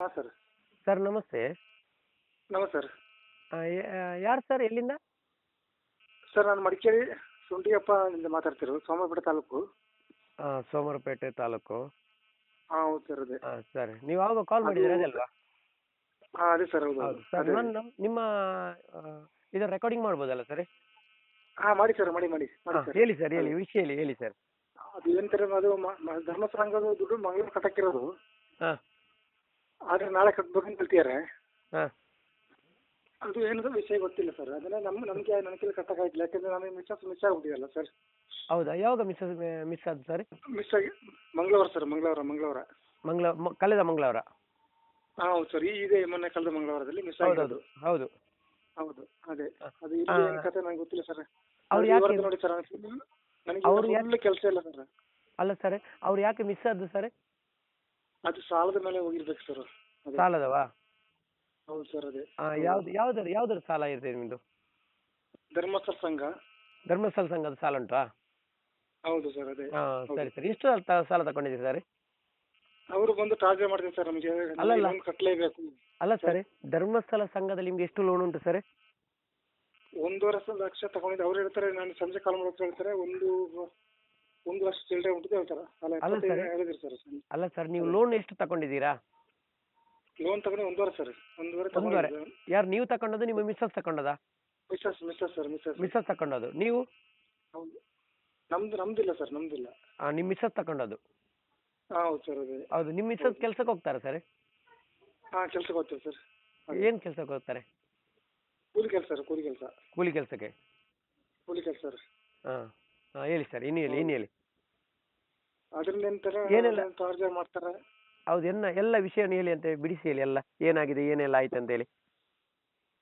ಹಾಂ sir sir ನಮಸ್ತೆ. ನಮಸ್ತೆ ಸರ್ ಯಾರು ಸರ್ ಎಲ್ಲಿಂದ ಸರ್ ನಾನು ಮಡಿಕೇರಿ ಸುಂಟಿಯಪ್ಪ ಮಾತಾಡ್ತಿರೋದು ಸೋಮವಾರಪೇಟೆ ತಾಲೂಕು. ಸೋಮವಾರಪೇಟೆ ತಾಲೂಕು. ಹಾಂ ಹೌದು ಸರ್ ಅದೇ. ಹಾಂ ಸರ್. ನೀವು ಯಾವಾಗ ಕಾಲ್ ಮಾಡಿದ್ದೀರಾ ಅದು- ಅದಲ್ವಾ ಹಾಂ ಅದೇ ಸರ್ ಹೌದು ಹೌದು. ಸರ್. ಅದೇ. ನಾನು ನಿಮ್ಮ ಆ, ಇದು ರೆಕಾರ್ಡಿಂಗ್ ಮಾಡ್ಬೋದಲ್ಲ ಸರ್ ಹಾಂ ಮಾಡಿ ಸರ್ ಮಾಡಿ ಮಾಡಿ ಮಾಡಿ ಸರ್ ಹೇಳಿ ಸರ್ ಹೇಳಿ ವಿಷಯ ಹೇಳಿ ಹೇಳಿ ಸರ್ ಅದು ಏನಂತಾರೆ ಅದು ಮ- ಮ- ಧರ್ಮಸ್ಥಳದ ದುಡ್ಡು ಮಂಗಳೂರು ಕಟ್ಟಕ್ಕಿರೋದು. ಹಾಂ. ಆದರೆ ನಾಳೆ ಕಟ್ಬೇಕಂತ ಹೇಳ್ತಿದ್ದಾರೆ ಹಾಂ. ಅದು ಏನದು ವಿಷಯ ಗೊತ್ತಿಲ್ಲ ಸರ್ ಅದನ್ನ ನಮ್ಮ ನಮಗೆ ನನಗೆ ಕಟ್ಟಕ್ಕಾಗಿಲ್ಲ ಯಾಕಂದ್ರೆ ನನಗೆ ಮಿಸ್ ಮಿಸ್ ಆಗ್ಬಿಟ್ಟಿದಲ್ಲ ಸರ್ ಹೌದಾ? ಯಾವಾಗ ಮಿಸ್ ಮಿಸ್ ಆದ ಸರ್ ಮಿಸ್ ಆಗಿ ಮಂಗಳವಾರ ಸರ್ ಮಂಗಳವಾರ ಮಂಗಳವಾರ. ಮಂಗಳ ಮ- ಕಳೆದ ಮಂಗಳವಾರ? ಹಾಂ ಹೌದು ಸರ್ ಈ ಇದೆ ಮೊನ್ನೆ ಕಳೆದ ಮಂಗಳವಾರದಲ್ಲಿ ಮಿಸ್ ಹೌದೌದು ಆಗಿರೋದು ಹೌದು. ಹೌದು ಅದೇ. ಅದು ಇಲ್ಲಿ. ಏನು ಕತೆ ನಂಗೆ ಗೊತ್ತಿಲ್ಲ ಸರ್ ಅವ್ರು ಯಾಕೆ ನೋಡಿ ಸರ್ ನನಗೆ ಅವ್ರು ಯಾಕೆ- ಫುಲ್ ಕೆಲಸ ಇಲ್ಲ ಸರ್ ಅಲ್ಲ ಸರ್ ಅವ್ರು ಯಾಕೆ ಮಿಸ್ ಆದ್ರು ಸರ್ ಅದು ಸಾಲದ ಮೇಲೆ ಹೋಗಿರ್ಬೇಕು ಸರ್ ಅದೇ. ಸಾಲದವಾ? ಹೌದು ಸರ್ ಅದೇ. ಯಾವ್ದು ಯಾವ್ದಾರ ಯಾವ್ದಾರ ಸಾಲ ಇದೆ ನಿಮ್ದು? ಧರ್ಮಸ್ಥಳ ಸಂಘ. ಧರ್ಮಸ್ಥಳ ಸಂಘದ ಸಾಲ ಉಂಟಾ? ಹೌದು ಸರ್ ಅದೇ. ಹಾಂ. ಸರಿ ಸರ್. ಎಷ್ಟು ಸಾಲ ತ- ಸಾಲ ತಗೊಂಡಿದ್ದೀರಿ ಸರ್? ಅವರು ಬಂದು ಟಾರ್ಚರ್ ಮಾಡ್ತೀನಿ ಸರ್ ನಮಗೆ. ಅಲ್ಲ ಲೋನ್ ಕಟ್ಟಲೇಬೇಕು ಅಲ್ಲ ಸರ್. ಧರ್ಮಸ್ಥಳ ಸಂಘದಲ್ಲಿ ನಿಮ್ಗೆ ಎಷ್ಟು ಲೋನ್ ಉಂಟು ಸರ್? ಒಂದೂವರೆ ಸ- ಲಕ್ಷ ತಗೊಂಡಿದ್ದೆ. ಅವ್ರು ಹೇಳ್ತಾರೆ ನಾನು ಸಂಜೆ ಕಾಲ್ ಮಾಡೋಕೆ ಹೇಳ್ತಾರೆ. ಒಂದು ಒಂದು ವರ್ಷ ಚಿಲ್ಲರೆ ಉಂಟು ಹೇಳ್ತಾರ. ಅಲ್ಲ ಅಲ್ಲ ಸರ್. ಹೇಳಿದ್ರು ಸರ್ ಅಲ್ಲ ಸರ್ ನೀವು ಲೋನ್ ಎಷ್ಟು ತಗೊಂಡಿದ್ದೀರಾ ಲೋನ್ ತಗೊಂಡು ಒಂದೂವರೆ ಸರ್. ಒಂದೂವರೆ ಒಂದೂವರೆ. ತಗೊಂಡಿದ್ದು. ಯಾರು ನೀವು ತಗೊಂಡದ್ದು ನಿಮ್ಮ missus ತಗೊಂಡದ missus missus sir missus. Missus ತಗೊಂಡದ್ದು ನೀವು? ಹೌದು. ನಮ್ದು ನಮ್ದಿಲ್ಲ ಸರ್ ನಮ್ದಿಲ್ಲ. ಆ, ನಿಮ್ಮ ಮಿಸ್ಸಸ್ ತಗೊಂಡದ್ದು ಹಾಂ ಹೌದು ಸರ್ ಅದೇ. ಹೌದು ನಿಮ್ಮ ಮಿಸ್ಸಸ್ ಕೆಲ್ಸಕ್ಕೆ ಹೋಗ್ತಾರೆ ಸರ್? ಹಾಂ ಕೆಲ್ಸಕ್ಕೆ ಹೋಗ್ತೀವಿ ಸರ್. ಏನ್ ಏನು ಕೆಲ್ಸಕ್ಕೆ ಹೋಗ್ತಾರೆ? ಕೂಲಿ ಕೆಲಸ ಸರ್ ಕೂಲಿ ಕೆಲಸ. ಕೂಲಿ ಕೆಲಸಕ್ಕೆ? ಕೂಲಿ ಕೆಲಸ ಸರ್. ಹಾಂ ಹೇಳಿ ಸರ್ ಇನ್ನು ಹೇಳಿ ಇನ್ನು ಹೇಳಿ. ಏನಿಲ್ಲ. ಟಾರ್ಚರ್ ಮಾಡ್ತಾರೆ? ಹೌದು ಎನ್ನ ಎಲ್ಲ ವಿಷಯನ ಹೇಳಿ ಅಂತ ಬಿಡಿಸಿ ಹೇಳಿ ಎಲ್ಲ. ಏನಾಗಿದೆ ಏನೆಲ್ಲ ಆಯ್ತು ಅಂತ ಹೇಳಿ.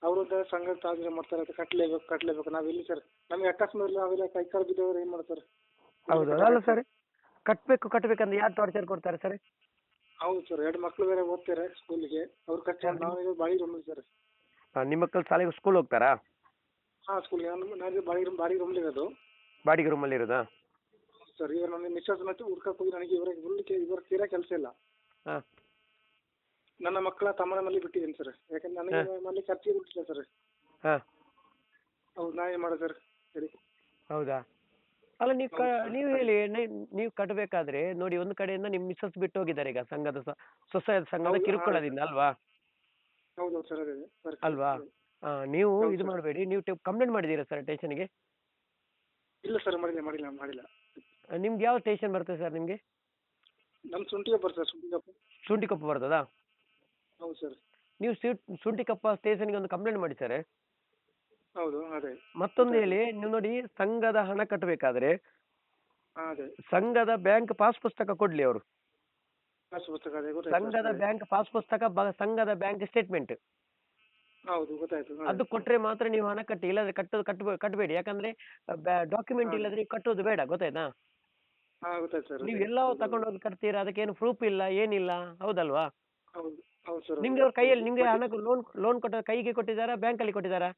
ಅವರು ಸಂಘ ಟಾರ್ಚರ್ ಮಾಡ್ತಾರೆ ಅದು ಕಟ್ಲೇಬೇಕು ಕಟ್ಟಲೇಬೇಕು ನಾವು ಇಲ್ಲಿ ಸರ್? ನಮಗೆ ಅಕಸ್ಮಾತ್ ನಾವೆಲ್ಲ ಕೈ ಕಾಲು ಬಿದ್ದವರು ಏನು ಮಾಡ್ತಾರೆ? ಹೌದು ಅಲ್ಲ ಸರ್. ಕಟ್ಟಬೇಕು ಕಟ್ಟಬೇಕಂತ ಯಾರು ಟಾರ್ಚರ್ ಕೊಡ್ತಾರೆ ಸರ್? ಹೌದು ಸರ್ ಎರಡು ಮಕ್ಕಳು ಬೇರೆ ಓದ್ತಾರೆ ಸ್ಕೂಲಿಗೆ. ಅವ್ರು ಕಟ್ಟಿ ನಾವು ಬಾಡಿ ರೂಮ್ ಸರ್. ನಿಮ್ಮ ಮಕ್ಕಳು ಶಾಲೆಗೆ ಸ್ಕೂಲ್ ಹೋಗ್ತಾರಾ? ಹಾಂ ಸ್ಕೂಲ್ ನಾನು ನಾನು ಬಾಡಿ ರೂಮ್ ಬಾಡಿ ರೂಮ್ ಇರೋದು. ಬಾಡಿಗೆ ರೂಮಲ್ಲಿ ಇರೋದಾ? ಸರ್ ಇವರು ನನಗೆ ಮಿಸ್ಸಸ್ ಮತ್ತೆ ಹುಡ್ಕಕ್ಕೆ ಹೋಗಿ ನನಗೆ ಇವರಿಗೆ ಹುಡ್ಲಿಕ್ಕೆ ಇವರ ತೀರಾ ಕೆಲಸ ಇಲ್ಲ. ಹಾಂ. ನನ್ನ ಮಕ್ಕಳ ತಮ್ಮನ ಮನೆಯಲ್ಲಿ ಬಿಟ್ಟಿದ್ದೀನಿ ಸರ್. ಯಾಕಂದ್ರೆ ನನಗೆ ಮನೆ ಖರ್ಚಿಗೆ ಬಿಟ್ಟಿಲ್ಲ ಸರ್. ಹಾಂ. ಹೌದು ನಾ ಏನ್ ಮಾಡೋದು ಸರ್? ಹೇಳಿ ಹೌದಾ? ಅಲ್ಲ ನೀವು ಕ ನೀವು ಹೇಳಿ ನೀ- ನೀವು ಕಟ್ಟಬೇಕಾದ್ರೆ ನೋಡಿ ಒಂದು ಕಡೆಯಿಂದ ನಿಮ್ಮ ಮಿಸ್ಸಸ್ ಬಿಟ್ಟು ಹೋಗಿದ್ದಾರೆ ಈಗ ಸಂಘದ ಸ- ಸ್ವಸಹಾಯ ಸಂಘದ ಹೌದು, ಕಿರುಕುಳದಿಂದ ಅಲ್ವಾ? ಹೌದು ಸರ್ ಅದೇ ಸರ್ ಅಲ್ವಾ? ಆ, ನೀವು ಹೌದು ಇದು ಸರ್. ಮಾಡಬೇಡಿ. ನೀವು ಕಂಪ್ಲೇಂಟ್ ಮಾಡಿದ್ದೀರಾ ಸರ್ ಟೆನ್ಷನ್ಗೆ? ಇಲ್ಲ ಸರ್ ಮಾಡಿಲ್ಲ ಮಾಡಿಲ್ಲ ಮಾಡಿಲ್ಲ. ನಿಮ್ಗೆ ಯಾವ ಸ್ಟೇಷನ್ ಬರುತ್ತೆ ಸರ್ ನಿಮಗೆ? ನಮ್ಮ ಶುಂಠಿಗೆ ಸರ್ ಶುಂಠಿಕೊಪ್ಪ. ಬರ್ತದಾ ಹೌದು ಸರ್ ನೀವು ಶು- ಶುಂಠಿಕೊಪ್ಪ ಸ್ಟೇಷನ್ಗೆ ಒಂದು ಕಂಪ್ಲೇಂಟ್ ಮಾಡಿ ಸರ್ ಹೌದು ಅದೇ. ಮತ್ತೊಂದು ಹೇಳಿ ನೀವು ನೋಡಿ ಸಂಘದ ಹಣ ಕಟ್ಟಬೇಕಾದ್ರೆ ಹಾಂ ಅದೇ. ಸಂಘದ ಬ್ಯಾಂಕ್ ಪಾಸ್ ಪುಸ್ತಕ ಕೊಡ್ಲಿ ಅವರು. ಕಾಸು ಪುಸ್ತಕ ಅದೇ ಸಂಘದ. ಬ್ಯಾಂಕ್ ಪಾಸ್ ಪುಸ್ತಕ ಬ- ಸಂಘದ ಬ್ಯಾಂಕ್ ಸ್ಟೇಟ್ಮೆಂಟ್ ಹೌದು ಗೊತ್ತಾಯ್ತು. ಅದೇ. ಅದು ಕೊಟ್ರೆ ಮಾತ್ರ ನೀವು ಹಣ ಕಟ್ಟಿ ಇಲ್ಲಾದ್ರೆ ಕಟ್ಟೋದು ಕಟ್ ಕಟ್ಟಬೇಡಿ ಯಾಕಂದ್ರೆ ಡಾಕ್ಯುಮೆಂಟ್ ಹಾ. ಇಲ್ಲದ್ರೆ ಕಟ್ಟೋದು ಬೇಡ ಗೊತ್ತಾಯ್ತಾ? ಸರ್ ನೀವು ಎಲ್ಲ ತಗೊಂಡೋಗಿ ಕಟ್ತೀರಾ? ಅದಕ್ಕೇನು ಪ್ರೂಫ್ ಇಲ್ಲ ಏನಿಲ್ಲ? ಹೌದಲ್ವಾ? ಹೌದು ಹೌದು ಸರ್ ನಿಮ್ಗೆ ಅವ್ರ ಕೈಯಲ್ಲಿ ನಿಮ್ಗೆ ಹಣ ಲೋನ್ ಲೋನ್ ಕೊಟ್ಟ ಕೈಗೆ ಕೊಟ್ಟಿದ್ದಾರಾ ಬ್ಯಾಂಕ್ ಅಲ್ಲಿ ಕೊಟ್ಟಿದ್ದಾರಾ?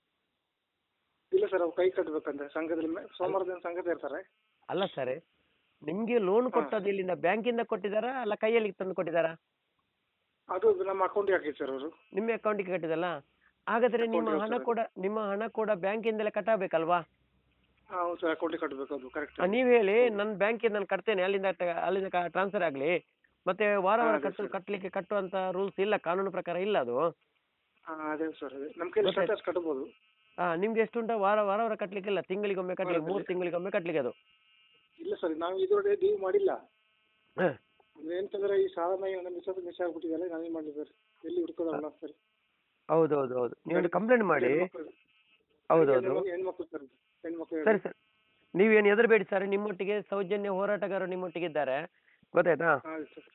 ಇಲ್ಲ ಸರ್ ಅವ್ರು ಕೈ ಕಟ್ಟಬೇಕಂತೆ ಸಂಘದಲ್ಲಿ ಮೆ- ಸೋಮವಾರ ದಿನ ಸಂಘದ ಇರ್ತಾರೆ. ಅಲ್ಲ ಸರ್ ನಿಮ್ಗೆ ಲೋನ್. ಕೊಟ್ಟದ್ದು ಇಲ್ಲಿಂದ ಬ್ಯಾಂಕಿಂದ ಕೊಟ್ಟಿದ್ದಾರಾ ಅಲ್ಲ ಕೈಯಲ್ಲಿ ತಂದು ಕೊಟ್ಟಿದ್ದಾರಾ? ಅದು ನಮ್ಮ ಅಕೌಂಟಿಗೆ ಹಾಕಿದ್ದು ಸರ್ ಅವರು. ನಿಮ್ಮ ಅಕೌಂಟಿಗೆ ಕಟ್ಟಿದಲ್ಲ ಹಾಗಾದ್ರೆ ನಿಮ್ಮ ಹಣ ಕೂಡ ನಿಮ್ಮ ಹಣ ಕೂಡ ಬ್ಯಾಂಕಿಂದಲೇ ಕಟ್ಟಬೇಕಲ್ವಾ? ಹೌದು ಸರ್ ಅಕೌಂಟಿಗೆ ಕಟ್ಟಬೇಕು ಅದು ಕರೆಕ್ಟ್ ನೀವ್ ಹೇಳಿ ನನ್ನ ಬ್ಯಾಂಕಿಂದ ನಾನು ಕಟ್ತೇನೆ ಅಲ್ಲಿಂದ ಟ- ಅಲ್ಲಿಂದ ಟ್ರಾನ್ಸ್ಫರ್ ಆಗ್ಲಿ. ಮತ್ತೆ ವಾರ ಹಾ, ವಾರ ಅದೇ ಕಟ್ಟು ಸರ್. ಕಟ್ಟಲಿಕ್ಕೆ ಕಟ್ಟುವಂತ ರೂಲ್ಸ್ ಇಲ್ಲ ಕಾನೂನು ಪ್ರಕಾರ ಇಲ್ಲ ಅದು. ಹಾಂ ಅದೇ ಸರ್ ಅದೇ. ನಮ್ಮ ಕೈಲಿ ಗೊತ್ತಾಯ್ತು. ಸ್ಟೇಟಸ್ ಕಟ್ಬೋದು. ಆ, ನಿಮ್ಗೆ ಎಷ್ಟು ಉಂಟು? ವಾರ ವಾರ ವಾರ ಕಟ್ಲಿಕ್ಕಿಲ್ಲ ತಿಂಗಳಿಗೊಮ್ಮೆ ಕಟ್ಲಿಕ್ಕೆ ಮೂರು ವಾರದಲ್ಲಿ. ತಿಂಗಳಿಗೊಮ್ಮೆ ಕಟ್ಲಿಕ್ಕೆ ಅದು. ಇಲ್ಲ ಸರ್ ನಾವು ಇದ್ರೊಳಗೆ ಡೀವ್ ಮಾಡಿಲ್ಲ. ಹ. ಅಂದ್ರೆ ಎಂತಂದ್ರೆ ಈ ಸಾಲ ಒಂದು ಮಿಸ್ ಮಿಸ್ ಆಗ್ಬಿಟ್ಟಿದೆಯಲ್ಲ ನಾವೇನು ಮಾಡಲಿ ಸರ್? ಎಲ್ಲಿ ಹುಡ್ಕೋದಲ್ಲ ಸರ್? ಹೌದು ಹೌದು ಹೌದು ನೀವೊಂದು ಕಂಪ್ಲೇಂಟ್ ಮಾಡಿ. ಹೌದು ಹೌದು ಹೆಣ್ಮಕ್ಳು ಸರ್ ಸರಿ ಸರ್. ನೀವೇನು ಹೆದರಬೇಡಿ ಸರ್. ನಿಮ್ಮೊಟ್ಟಿಗೆ ಸೌಜನ್ಯ ಹೋರಾಟಗಾರರು ನಿಮ್ಮೊಟ್ಟಿಗೆ ಇದ್ದಾರೆ ಗೊತ್ತಾಯ್ತಾ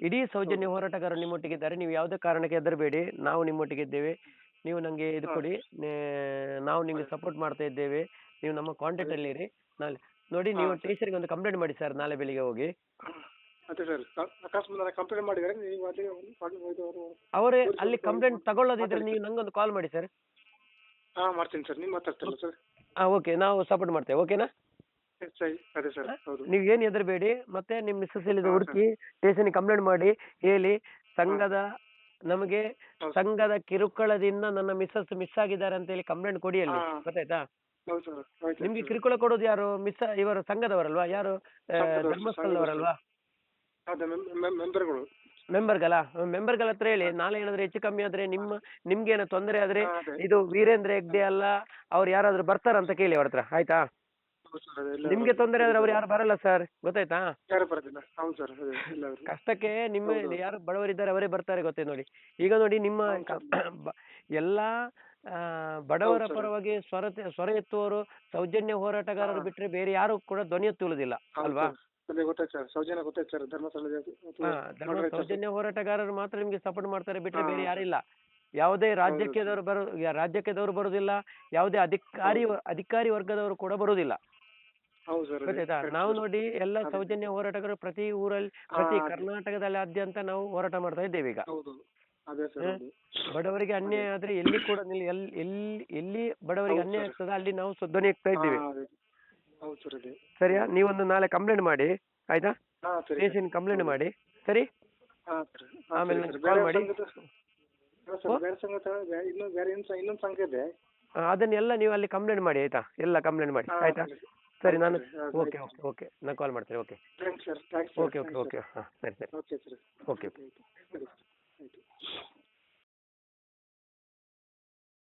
ಇಡೀ ಸೌಜನ್ಯ ಹೋರಾಟಗಾರರು ನಿಮ್ಮೊಟ್ಟಿಗೆ ಇದ್ದಾರೆ ನೀವು ಯಾವುದೇ ಕಾರಣಕ್ಕೆ ಹೆದರಬೇಡಿ. ನಾವು ನಿಮ್ಮೊಟ್ಟಿಗೆ ಇದ್ದೇವೆ ನೀವು ನಂಗೆ ಇದು ಕೊಡಿ. ನಾವು ನಿಮಗೆ ಸಪೋರ್ಟ್ ಮಾಡ್ತಾ ಇದ್ದೇವೆ. ನೀವು ನಮ್ಮ ಕಾಂಟ್ಯಾಕ್ಟ್ ಅಲ್ಲಿ ಇರಿ. ನಾಳೆ ನೋಡಿ ನೀವು ಟೀಚರ್ ಟೀಚರ್ಗೆ ಒಂದು ಕಂಪ್ಲೇಂಟ್ ಮಾಡಿ ಸರ್ ನಾಳೆ ಬೆಳಿಗ್ಗೆ ಹೋಗಿ. ಅದೇ ಸರ್. ಅಕಸ್ಮಾತ್ ಕಂಪ್ಲೇಂಟ್ ಮಾಡಿದರೆ ನೀವು ಅದೇ ಒಂದು ಮಾಡಿ ಹೋಯ್ದವರು ಅವರೇ ಅಲ್ಲಿ ಕಂಪ್ಲೇಂಟ್ ತಗೊಳ್ಳೋದಿದ್ರೆ ನೀವು ನಂಗೊಂದು ಕಾಲ್ ಮಾಡಿ ಸರ್. ಹಾಂ ಮಾಡ್ತೀನಿ ಸರ್. ನೀವು ಮಾತಾಡ್ತಾರಲ್ಲ ಸರ್. ಹಾಂ ಓಕೆ ನಾವು ಸಪೋರ್ಟ್ ಮಾಡ್ತೇವೆ ಓಕೆನಾ ಸರಿ ಅದೇ ಸರ್ ಹೌದು. ನೀವು ಏನು ಹೆದರಬೇಡಿ ಮತ್ತೆ ನಿಮ್ಮ ಮಿಸ್ಸಸ್ ಇಲ್ಲಿ ಹಾ, ಹುಡುಕಿ ಸ್ಟೇಷನ್ಗೆ ಕಂಪ್ಲೇಂಟ್ ಮಾಡಿ ಹೇಳಿ ಸಂಘದ ನಮಗೆ ಹೌದು. ಸಂಘದ ಕಿರುಕುಳದಿಂದ ನನ್ನ ಮಿಸ್ಸಸ್ ಮಿಸ್ ಆಗಿದ್ದಾರೆ ಅಂತ ಹೇಳಿ ಕಂಪ್ಲೇಂಟ್ ಕೊಡಿ ಅಲ್ಲಿ ಹಾ. ಗೊತ್ತಾಯ್ತಾ? ಹೌದು ಸರ್ ಆಯ್ತು ನಿಮ್ಗೆ. ಕಿರುಕುಳ ಕೊಡೋದು ಯಾರು? ಮಿಸ್ ಇವರು ಸಂಘದವರಲ್ವಾ? ಯಾರು ಆ, ಸಂಘದವರು, ಧರ್ಮಸ್ಥಳದವರಲ್ವಾ? ಅದೇ ಮೆಂಬರ್ಗಳು ಮೆಂಬರ್ಗಲ್ಲ ಮೆಂಬರ್ಗಳ ಹತ್ರ ಹೇಳಿ ನಾಳೆ ಏನಾದ್ರು ಹೆಚ್ಚು ಕಮ್ಮಿ ಆದ್ರೆ ನಿಮ್ಮ ನಿಮ್ಗೇನೋ ತೊಂದರೆ ಆದ್ರೆ ಇದು ವೀರೇಂದ್ರ ಹೆಗ್ಡೆ ಅಲ್ಲ ಅವ್ರು ಯಾರಾದ್ರೂ ಬರ್ತಾರಂತ ಕೇಳಿ ಅವ್ರ ಹತ್ರ ಆಯ್ತಾ? ನಿಮ್ಗೆ ತೊಂದರೆ ಆದ್ರೆ ಅವ್ರು ಯಾರು ಬರಲ್ಲ ಸರ್ ಗೊತ್ತಾಯ್ತಾ? ಯಾರು ಬರೋದಿಲ್ಲ ಹೌದು ಸರ್ ಕಷ್ಟಕ್ಕೆ ನಿಮ್ಮ. ಯಾರು ಬಡವರಿದ್ದಾರೆ ಅವರೇ ಬರ್ತಾರೆ ಗೊತ್ತೇ ನೋಡಿ. ಈಗ ನೋಡಿ ನಿಮ್ಮ ಎಲ್ಲಾ ಬಡವರ ಪರವಾಗಿ ಸ್ವರ ಸ್ವರ ಎತ್ತುವರು ಸೌಜನ್ಯ ಹೋರಾಟಗಾರರು. ಬಿಟ್ರೆ ಬೇರೆ ಯಾರು ಕೂಡ ಧ್ವನಿ ಎತ್ತುವುದಿಲ್ಲ ಅಲ್ವಾ? ಅದೇ ಗೊತ್ತಾಯ್ತು ಸರ್ ಸೌಜನ್ಯ ಗೊತ್ತಾಯ್ತು ಸರ್ ಧರ್ಮಸ್ಥಳದ ಹಾ, ಹೋರಾಟಗಾರರು ಮಾತ್ರ ನಿಮ್ಗೆ ಸಪೋರ್ಟ್ ಮಾಡ್ತಾರೆ ಬಿಟ್ರೆ ಹಾ. ಬೇರೆ ಯಾರಿಲ್ಲ. ಯಾವುದೇ ರಾಜ್ಯಕ್ಕೆದವರು ಬರೋ ಯಾ- ರಾಜ್ಯಕ್ಕೆದವರು ಬರುದಿಲ್ಲ ಯಾವುದೇ ಅಧಿಕಾರಿ ಅಧಿಕಾರಿ ವರ್ಗದವರು ಕೂಡ ಬರುದಿಲ್ಲ ಹೌದು ಸರ್ ಗೊತ್ತಾಯ್ತಾ? ನಾವು ನೋಡಿ ಎಲ್ಲ ಅದೇ. ಸೌಜನ್ಯ ಹೋರಾಟಗಾರರು ಪ್ರತಿ ಊರಲ್ಲಿ ಪ್ರತಿ ಕರ್ನಾಟಕದಲ್ಲಿ ಕರ್ನಾಟಕದಲ್ಲಾದ್ಯಂತ ನಾವು ಹೋರಾಟ ಮಾಡ್ತಾ ಇದ್ದೇವೆ ಈಗ. ಹೌದು. ಅದೇ ಸರ್ ಹ್ಮ್. ಹೌದು. ಬಡವರಿಗೆ ಅನ್ಯಾಯ ಆದ್ರೆ ಎಲ್ಲಿ ಕೂಡ ಎಲ್- ಎಲ್ಲಿ ಎಲ್ಲಿ ಬಡವರಿಗೆ ಹೌದು ಅನ್ಯಾಯ. ಆಗ್ತದೆ ಅಲ್ಲಿ ನಾವು ಧ್ವನಿ ಆಗ್ತಾ ಇದ್ದೇವೆ. ಹಾ, ಅದೇ. ಹೌದು ಸರ್ ಅದೇ. ಸರಿಯಾ? ನೀವೊಂದು ನಾಳೆ ಕಂಪ್ಲೇಂಟ್ ಮಾಡಿ ಆಯ್ತಾ? ಹಾ ಸರಿ ಸ್ಟೇಷನ್ ಕಂಪ್ಲೇಂಟ್ ಮಾಡಿ ಸರಿ? ಹಾ ಸರ್. ಆಮೇಲೆ ಕಾಲ್ call ಮಾಡಿ. ಸರ್ ಬೇರೆ ಸಂಘದ ಬೇ- ಇನ್ನು ಬೇರೆ ಇನ್ನು ಇನ್ನೊಂದು ಸಂಘ ಇದೆ. ಆ, ಅದನ್ನೆಲ್ಲ ನೀವು ಅಲ್ಲಿ ಕಂಪ್ಲೇಂಟ್ ಮಾಡಿ ಆಯ್ತಾ? ಎಲ್ಲ ಕಂಪ್ಲೇಂಟ್ ಮಾಡಿ ಹಾ, ಆಯ್ತಾ? ಸರಿ. ಸರಿ. ನಾನು ಸರಿ. ಹಾ, ಓಕೆ ಓಕೆ ಓಕೆ. ನಾನು ಕಾಲ್ ಮಾಡ್ತೇನೆ okay. Thanks sir thanks okay okay okay. ಹಾಂ ಸರಿ ಸರಿ. Okay sir. ಓಕೆ ಸರಿ